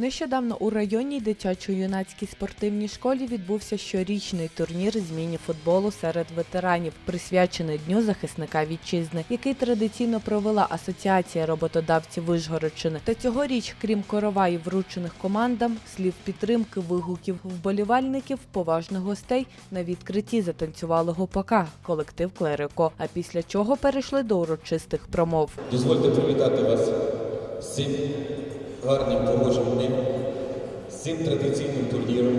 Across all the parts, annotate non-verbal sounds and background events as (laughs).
Нещодавно у районній дитячо-юнацькій спортивній школі відбувся щорічний турнір з міні-футболу серед ветеранів, присвячений Дню захисника вітчизни, який традиційно провела Асоціація роботодавців Вишгородщини. Та цьогоріч, крім короваїв, вручених командам, слів підтримки, вигуків вболівальників, поважних гостей на відкритті затанцювали гопака, колектив Клерико. А після чого перейшли до урочистих промов. Дозвольте привітати вас цим гарним погожим днем, з цим традиційним турніром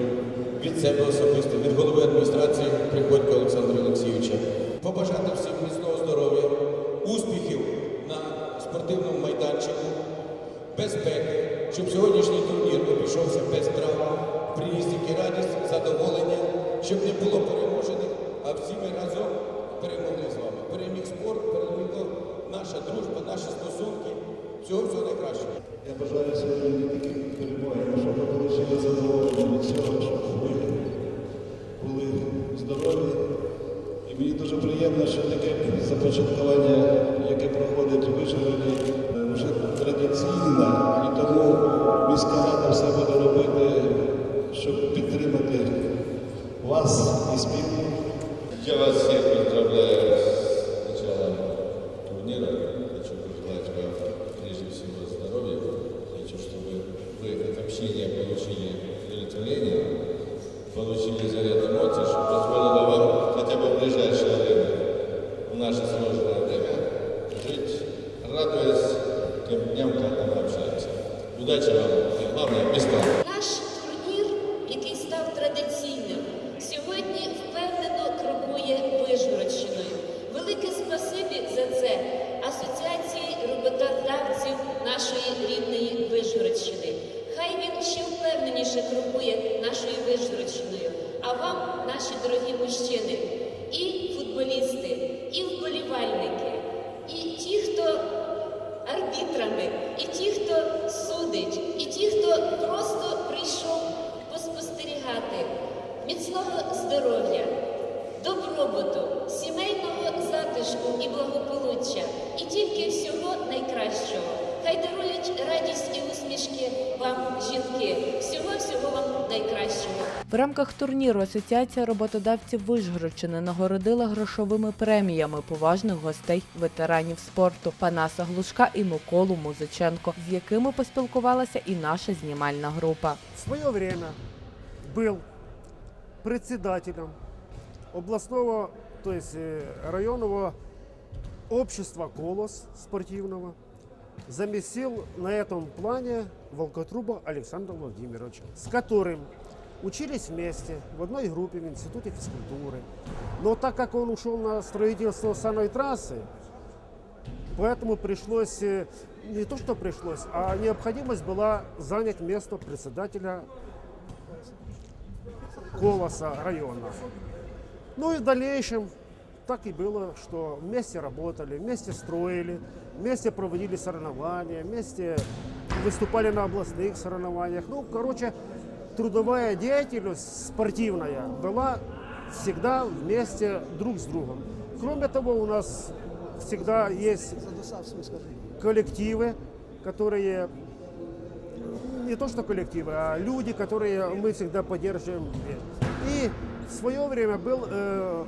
від себе особисто, від голови адміністрації Приходько Олександра Олексійовича. Побажати всім міцного здоров'я, успіхів на спортивному майданчику, безпеки, щоб сьогоднішній турнір обійшовся без травм, приніс тільки радість, задоволення, щоб не було переможених, а всі ми разом перемогли з вами. Переміг спорт, перемогла наша дружба, наші стосунки. Всього всього найкращого. Я бажаю сьогодні не тільки перемоги, а щоб ви отримали задоволення від цього, щоб ви були здорові. І мені дуже приємно, що таке започаткування, яке проходить у Вишгороді, е, вже традиційне, і тому міська рада все буде робити, щоб підтримати вас і спільну. Я вас всех міцного здоров'я, добробуту, сімейного затишку і благополуччя, і тільки всього найкращого. Хай дарують радість і усмішки вам, жінки. Всього всього вам найкращого. В рамках турніру Асоціація роботодавців Вишгородщини нагородила грошовими преміями поважних гостей ветеранів спорту Панаса Глушка і Миколу Музиченко, з якими поспілкувалася і наша знімальна група. в свое время был председателем областного, то есть э, районного общества «Колос» спортивного. Заместил на этом плане Волкотруба Александра Владимировича, с которым учились вместе в одной группе в Институте физкультуры. Но так как он ушел на строительство саной трассы, Поэтому пришлось, э, не то что пришлось, а необходимость была занять место председателя Колоса района. Ну и в дальнейшем так и было, что вместе работали, вместе строили, вместе проводили соревнования, вместе выступали на областных соревнованиях. Ну, короче, трудовая деятельность спортивная была всегда вместе друг с другом. Кроме того, у нас всегда есть коллективы, которые не то что коллективы, а люди, которые мы всегда поддерживаем. И в свое время был э,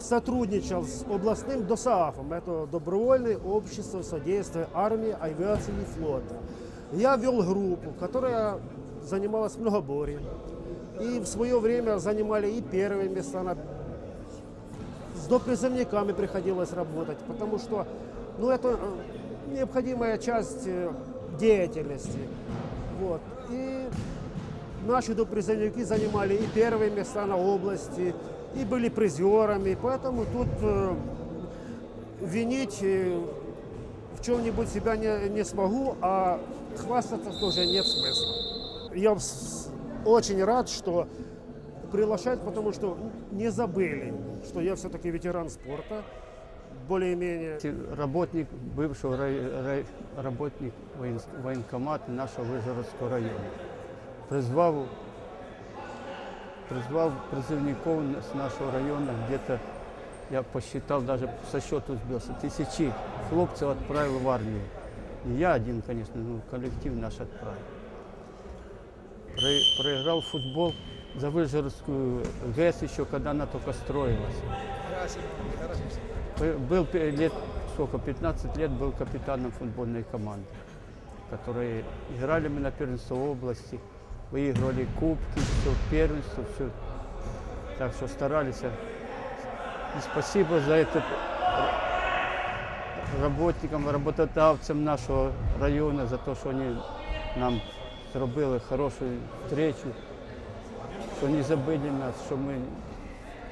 сотрудничал с областным ДОСААФом, это Добровольное общество содействия армии, авиации и флота. Я вел группу, которая занималась многоборьем. И в свое время занимали и первые места на с допризывниками приходилось работать, потому что ну, это э, необходимая часть э, деятельности. Вот. И наши допризывники занимали и первые места на области, и были призерами, поэтому тут э, винить э, в чем-нибудь себя не, не смогу, а хвастаться тоже нет смысла. Я очень рад, что приглашают, потому что не забыли, что я все-таки ветеран спорта, более-менее. работник бывшего рай- рай- работник воен- военкомата нашего Вижгородского района. Призвав, призвал призывников с нашего района где-то, я посчитал, даже со счету сбился, тысячи хлопцев отправил в армию. Не я один, конечно, но коллектив наш отправил. Про- проиграл футбол за Выжгородскую ГЭС еще, когда она только строилась. Бы- Был лет, сколько, 15 лет был капитаном футбольной команды, которые играли мы на первенство области, выигрывали кубки, все, первенство, все. Так что старались. И спасибо за это работникам, работодавцям нашого району за те, що вони нам зробили хорошу встречу, що не забили нас, що ми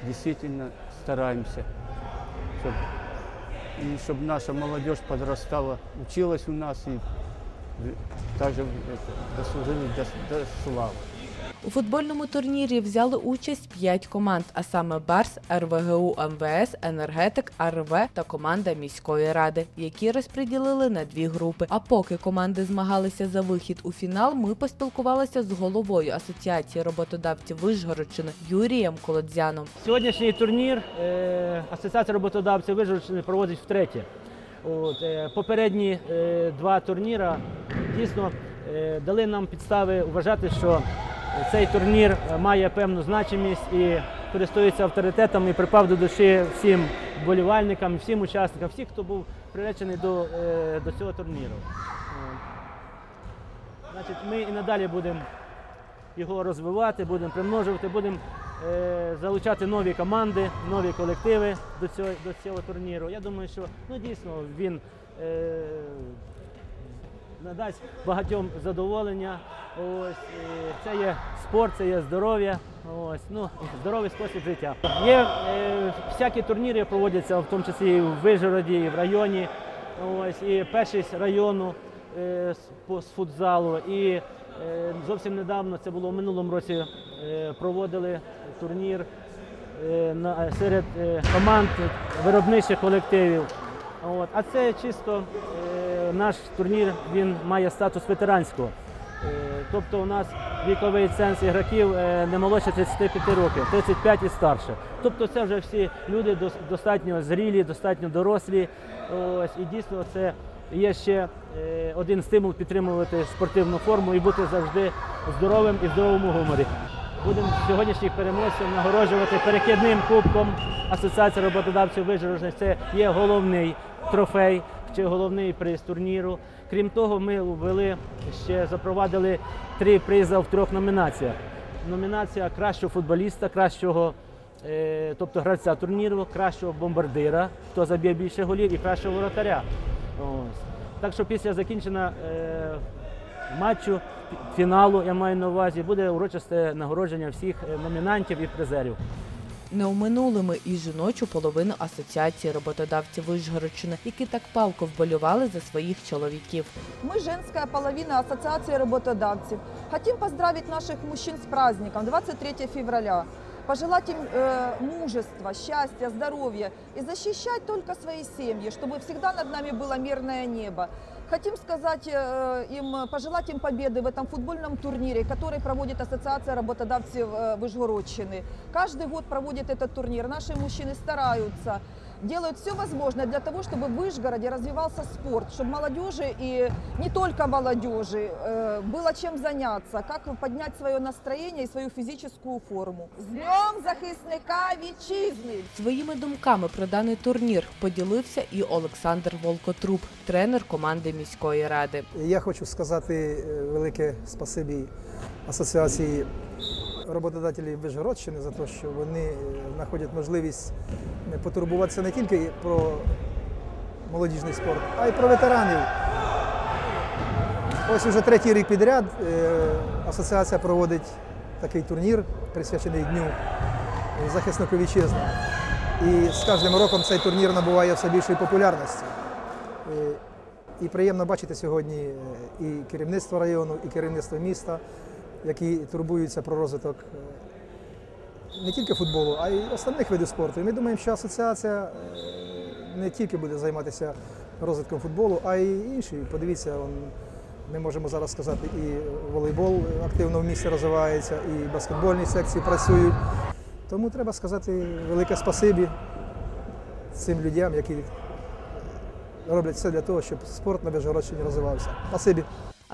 дійсно стараємося, щоб, и чтобы наша молодежь подрастала, училась у нас и также это, дослужили до, до слави. У футбольному турнірі взяли участь 5 команд, а саме Барс, РВГУ МВС, Енергетик, АРВ та команда міської ради, які розподілили на дві групи. А поки команди змагалися за вихід у фінал, ми поспілкувалися з головою Асоціації роботодавців Вишгородщини Юрієм Колодзяном. Сьогоднішній турнір е, Асоціація роботодавців Вижгородщини проводить втретє. От, е, попередні е, два турніри дійсно дали нам підстави вважати, що цей турнір е, має певну значимість і користується авторитетом і припав до душі всім вболівальникам, всім учасникам, всіх, хто був приречений до, е, до цього турніру. Значить, ми і надалі будемо його розвивати, будемо примножувати, будемо е, залучати нові команди, нові колективи до цього, до цього турніру. Я думаю, що ну, дійсно він е, надасть багатьом задоволення. Ось, це є спорт, це є здоров'я. Ось, ну, здоровий спосіб життя. Є е, всякі турніри проводяться, в тому числі і в Вижгороді, і в районі. Ось, і першість району е, з футзалу. І е, зовсім недавно, це було в минулому році, е, проводили турнір е, на, серед е, команд виробничих колективів. От. А це чисто е, наш турнір він має статус ветеранського. Е, Тобто у нас віковий ценз ігроків е, не молодше 35 років, 35 і старше. Тобто це вже всі люди дос- достатньо зрілі, достатньо дорослі. Ось, і дійсно це є ще е, один стимул підтримувати спортивну форму і бути завжди здоровим і в здоровому гуморі. Будемо сьогоднішніх переможців нагороджувати перекидним кубком Асоціації роботодавців Вижгородщини. Це є головний трофей чи головний приз турніру. Крім того, ми ввели ще запровадили три призи в трьох номінаціях. Номінація кращого футболіста, кращого, е, тобто гравця турніру, кращого бомбардира, хто заб'є більше голів, і кращого воротаря. Так що після закінчення е, матчу фіналу, я маю на увазі, буде урочисте нагородження всіх е, номінантів і призерів Не оминули ми і жіночу половину Асоціації роботодавців Вишгородщини, які так палко вболювали за своїх чоловіків. Мы женская половина Ассоциации работодавцев. Хотим поздравить наших мужчин с праздником 23 февраля. Пожелать им э, мужества, счастья, здоровья и защищать только свои семьи, чтобы всегда над нами было мирное небо. Хотим сказать э, им, пожелать им победы в этом футбольном турнире, который проводит Ассоциация работодавцев э, Вышгородщины. Каждый год проводит этот турнир. Наши мужчины стараются, делают все возможное для того, чтобы в Вышгороде развивался спорт, чтобы молодежи и не только молодежи э, было чем заняться, как поднять свое настроение и свою физическую форму. С Днем захисника вітчизни! Своїми думками про даний турнір поділився і Олександр Волкотруб, тренер команди міської ради. Я хочу сказати е, велике спасибі Асоціації роботодателів Вижгородщини за те, що вони е, знаходять можливість е, потурбуватися не тільки про молодіжний спорт, а й про ветеранів. Ось уже третій рік підряд е, асоціація проводить такий турнір, присвячений Дню захиснику вітчизни. І з кожним роком цей турнір набуває все більшої популярності. І приємно бачити сьогодні і керівництво району, і керівництво міста, які турбуються про розвиток е, не тільки футболу, а й основних видів спорту. І ми думаємо, що асоціація е, не тільки буде займатися розвитком футболу, а й інші. Подивіться, ми можемо зараз сказати, і волейбол активно в місті розвивається, і баскетбольні секції працюють. Тому треба сказати велике спасибі цим людям, які роблять все для того, щоб спорт на Вижгородщині розвивався. Спасибі.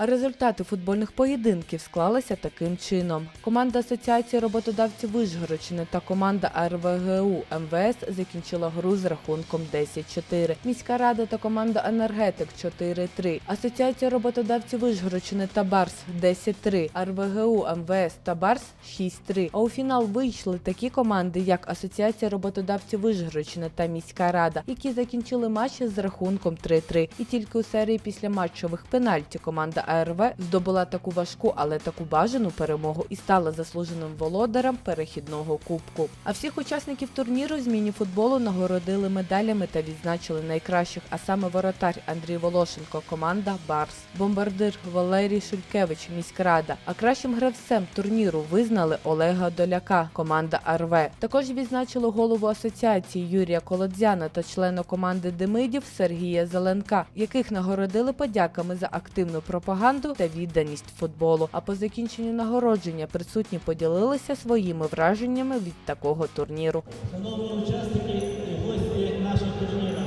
А результати футбольних поєдинків склалися таким чином: команда Асоціації роботодавців Вишгородщини та команда РВГУ МВС закінчила гру з рахунком 10-4. Міська рада та команда Енергетик 4-3. Асоціація роботодавців Вишгородщини та Барс 10-3. РВГУ МВС та Барс 6-3. А у фінал вийшли такі команди, як Асоціація роботодавців Вишгородщини та міська рада, які закінчили матчі з рахунком 3-3. І тільки у серії після матчових пенальті команда АРВ здобула таку важку, але таку бажану перемогу і стала заслуженим володарем перехідного кубку. А всіх учасників турніру з міні-футболу нагородили медалями та відзначили найкращих, а саме воротар Андрій Волошенко, команда Барс, бомбардир Валерій Шулькевич, міськрада. А кращим гравцем турніру визнали Олега Доляка, команда АРВ. Також відзначили голову асоціації Юрія Колодзяна та члена команди Демидів Сергія Зеленка, яких нагородили подяками за активну пропаганду та відданість футболу. А по закінченню нагородження присутні поділилися своїми враженнями від такого турніру. Шановні учасники і гості нашого турніру,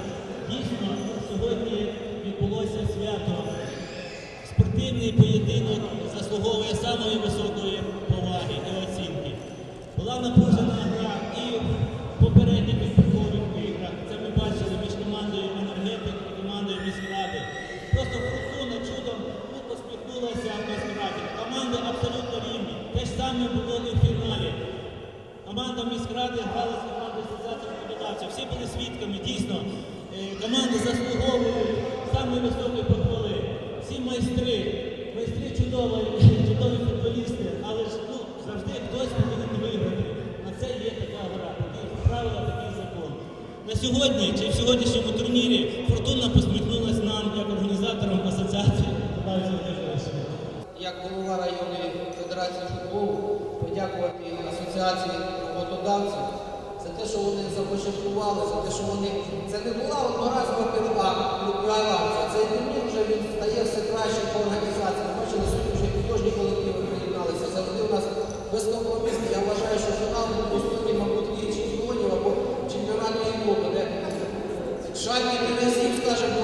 дійсно сьогодні відбулося свято. Спортивний поєдинок заслуговує самої високої поваги і оцінки. Була напружена гра і в попередніх відбіркових іграх. Це ми бачили між командою енергетик і командою міськради. Просто фортуна чудом ну, посміхнулася міськраді. Команди абсолютно рівні. Те ж саме було і в фіналі. Команда міськради грала з командою асоціації роботодавців. Всі були свідками, дійсно. Е, Команди заслуговують саме високої похвали. Всі майстри, майстри чудові, чудові футболісти, але ж ну, завжди хтось повинен виграти. На це є така гра, такі правила, такий закон. На сьогодні чи в сьогоднішньому турнірі фортуна посміхнулась як голова районної федерації футболу подякувати асоціації роботодавців за те, що вони започаткували, за те, що вони це не була одноразова пила, акція. Цей турнір вже він стає все краще по організації. Ми бачили, сьогодні вже художні колективи приєдналися. Завжди у нас безкомпромісні. Я вважаю, що фінал буде достойний, мабуть, і чемпіонів або чемпіонату Європи, де Шальний Терезів, скажімо,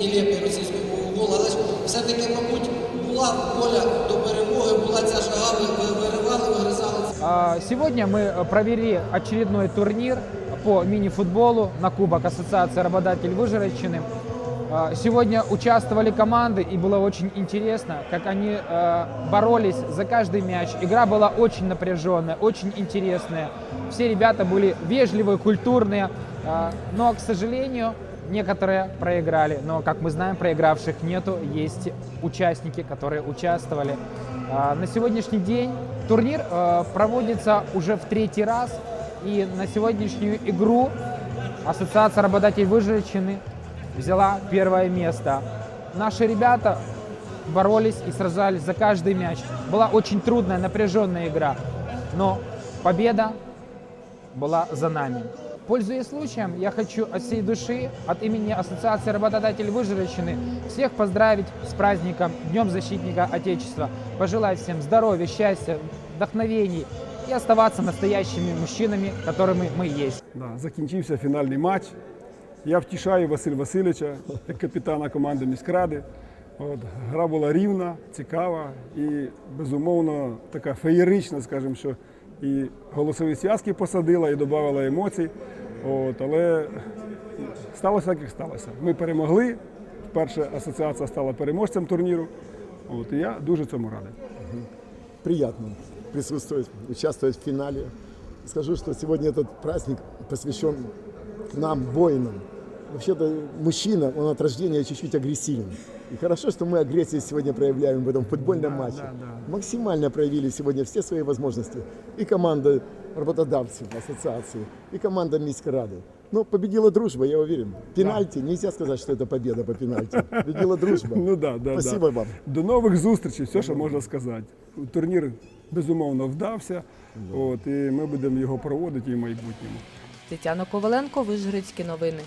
нелепий російський гол. Але все-таки, мабуть, була воля до перемоги, була ця ви виривали, вигризали. А, Сегодня мы э, провели очередной турнир по мини-футболу на Кубок Ассоциации работодателей Выжирочины. А, Сегодня участвовали команды, и было очень интересно, как они э, боролись за каждый мяч. Игра была очень напряженная, очень интересная. Все ребята были вежливые, культурные, а, но, к сожалению, некоторые проиграли. Но, как мы знаем, проигравших нету. Есть участники, которые участвовали. А, На сегодняшний день турнир э, проводится уже в третий раз. И на сегодняшнюю игру Ассоциация работодателей Выжирочины взяла первое место. Наши ребята боролись и сражались за каждый мяч. Была очень трудная, напряженная игра. Но победа была за нами. Пользуясь случаем, я хочу от всей души, от имени Ассоциации работодателей Выжирочины, всех поздравить с праздником Днем Защитника Отечества. Пожелать всем здоровья, счастья, вдохновений и оставаться настоящими мужчинами, которыми мы есть. Да, закінчився фінальний матч. Я втішаю Василь Васильовича, як капітана команди міськради. От, гра була рівна, цікава і, безумовно, така феєрична, скажімо, що і голосові зв'язки посадила, і додавала емоцій. От, але сталося так, як сталося. Ми перемогли. Вперше асоціація стала переможцем турніру. От, і я дуже цьому радий. приятно присутствовать, участвовать в финале. Скажу, что сегодня этот праздник посвящен нам, воинам Вообще-то мужчина, он от рождения чуть-чуть агрессивен. И хорошо, что мы агрессию сегодня проявляем в этом футбольном матче. Максимально проявили сегодня все свои возможности. И команда работодавцев ассоциации, и команда Миськрады. Но победила дружба, я уверен. Пенальти, нельзя сказать, что это победа по пенальти. Победила дружба. Ну (laughs) да, да, Спасибо да. вам. До нових зустрічей, все, що можна сказати. Турнір безумовно вдався. От, і ми будемо його проводити і в майбутньому. Тетяна Коваленко, Вишгородські новини.